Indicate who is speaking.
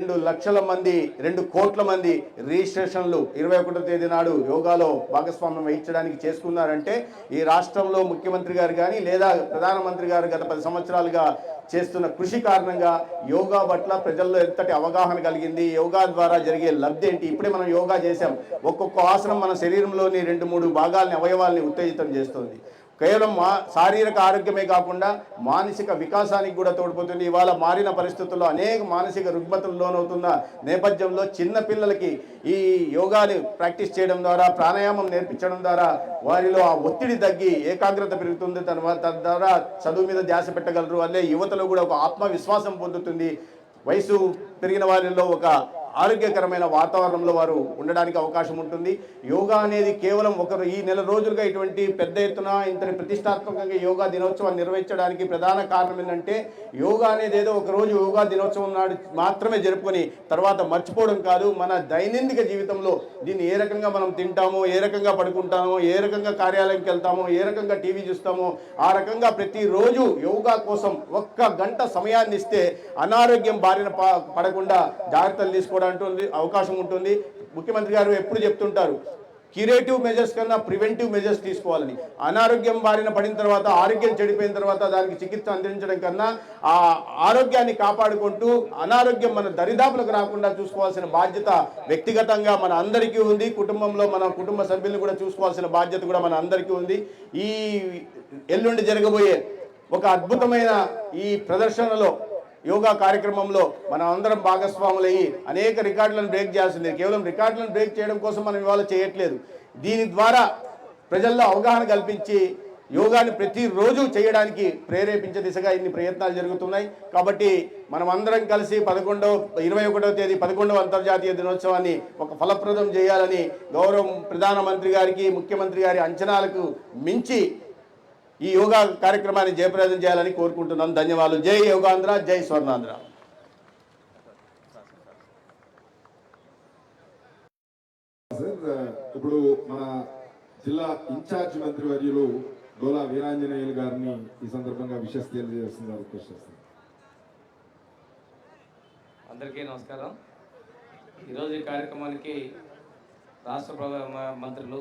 Speaker 1: రెండు లక్షల మంది రెండు కోట్ల మంది రిజిస్ట్రేషన్లు ఇరవై ఒకటో తేదీ నాడు యోగాలో భాగస్వామ్యం వహించడానికి చేసుకున్నారంటే ఈ రాష్ట్రంలో ముఖ్యమంత్రి గారు కానీ లేదా ప్రధానమంత్రి గారు గత పది సంవత్సరాలుగా చేస్తున్న కృషి కారణంగా యోగా పట్ల ప్రజల్లో ఎంతటి అవగాహన కలిగింది యోగా ద్వారా జరిగే లబ్ధి ఏంటి? ఇప్పుడే మనం యోగా చేసాం ఒక్కొక్క ఆసనం మన శరీరంలోని రెండు మూడు భాగాలని అవయవాల్ని ఉత్తేజితం చేస్తుంది. కేవలం మా శారీరక ఆరోగ్యమే కాకుండా మానసిక వికాసానికి కూడా తోడ్పడుతుంది. ఇవాళ మారిన పరిస్థితుల్లో అనేక మానసిక రుగ్మతలు లోనవుతున్న నేపథ్యంలో చిన్న పిల్లలకి ఈ యోగాని ప్రాక్టీస్ చేయడం ద్వారా ప్రాణాయామం నేర్పించడం ద్వారా వారిలో ఆ ఒత్తిడి తగ్గి ఏకాగ్రత పెరుగుతుంది. తన తద్వారా చదువు మీద ధ్యాస పెట్టగలరు. అదే యువతలో కూడా ఒక ఆత్మవిశ్వాసం పొందుతుంది. వయసు పెరిగిన వారిలో ఒక ఆరోగ్యకరమైన వాతావరణంలో వారు ఉండడానికి అవకాశం ఉంటుంది. యోగా అనేది కేవలం ఒకరు ఈ నెల రోజులుగా ఇటువంటి పెద్ద ఎత్తున ఇంతటి ప్రతిష్టాత్మకంగా యోగా దినోత్సవాన్ని నిర్వహించడానికి ప్రధాన కారణం ఏంటంటే యోగా అనేది ఏదో ఒకరోజు యోగా దినోత్సవం నాడు మాత్రమే జరుపుకొని తర్వాత మర్చిపోవడం కాదు. మన దైనందిక జీవితంలో దీన్ని ఏ రకంగా మనం తింటామో ఏ రకంగా పడుకుంటామో ఏ రకంగా కార్యాలయంకి వెళ్తామో ఏ రకంగా టీవీ చూస్తామో ఆ రకంగా ప్రతిరోజు యోగా కోసం ఒక్క గంట సమయాన్ని ఇస్తే అనారోగ్యం బారిన ప- పడకుండా జాగ్రత్తలు తీసుకోవడం అంటుంది అవకాశం ఉంటుంది. ముఖ్యమంత్రి గారు ఎప్పుడు చెప్తుంటారు క్యూరేటివ్ మెజర్స్ కన్నా ప్రివెంటివ్ మెజర్స్ తీసుకోవాలని. అనారోగ్యం బారిన పడిన తర్వాత ఆరోగ్యం చెడిపోయిన తర్వాత దానికి చికిత్స అందించడం కన్నా ఆ ఆరోగ్యాన్ని కాపాడుకుంటూ అనారోగ్యం మన దరిదాపులకు రాకుండా చూసుకోవాల్సిన బాధ్యత వ్యక్తిగతంగా మన అందరికీ ఉంది. కుటుంబంలో మన కుటుంబ సభ్యులను కూడా చూసుకోవాల్సిన బాధ్యత కూడా మన అందరికీ ఉంది. ఈ ఎల్లుండి జరగబోయే ఒక అద్భుతమైన ఈ ప్రదర్శనలో యోగా కార్యక్రమంలో మనం అందరం భాగస్వాములయ్యి అనేక రికార్డులను బ్రేక్ చేయాల్సింది. కేవలం రికార్డులను బ్రేక్ చేయడం కోసం మనం ఇవాళ చేయట్లేదు. దీని ద్వారా ప్రజల్లో అవగాహన కల్పించి యోగాని ప్రతిరోజు చేయడానికి ప్రేరేపించే దిశగా ఇన్ని ప్రయత్నాలు జరుగుతున్నాయి. కాబట్టి మనం అందరం కలిసి పదకొండవ ఇరవై ఒకటవ తేదీ పదకొండవ అంతర్జాతీయ దినోత్సవాన్ని ఒక ఫలప్రదం చేయాలని గౌరవ ప్రధానమంత్రి గారికి ముఖ్యమంత్రి గారి అంచనాలకు మించి ఈ యోగా కార్యక్రమాన్ని జయప్రదం చేయాలని కోరుకుంటున్నాను ధన్యవాదాలు. జై యోగాంధ్ర జై స్వర్ణాంధ్ర.
Speaker 2: సార్ ఇప్పుడు మన జిల్లా ఇన్ఛార్జ్ మంత్రి వర్యులు గోలా వీరాంజనేయులు గారిని ఈ సందర్భంగా విషస్ తెలియజేస్తున్నారు రిక్వెస్ట్ చేస్తాను
Speaker 3: అందరికీ నమస్కారం. ఈరోజు ఈ కార్యక్రమానికి రాష్ట్ర ప్రభ మంత్రులు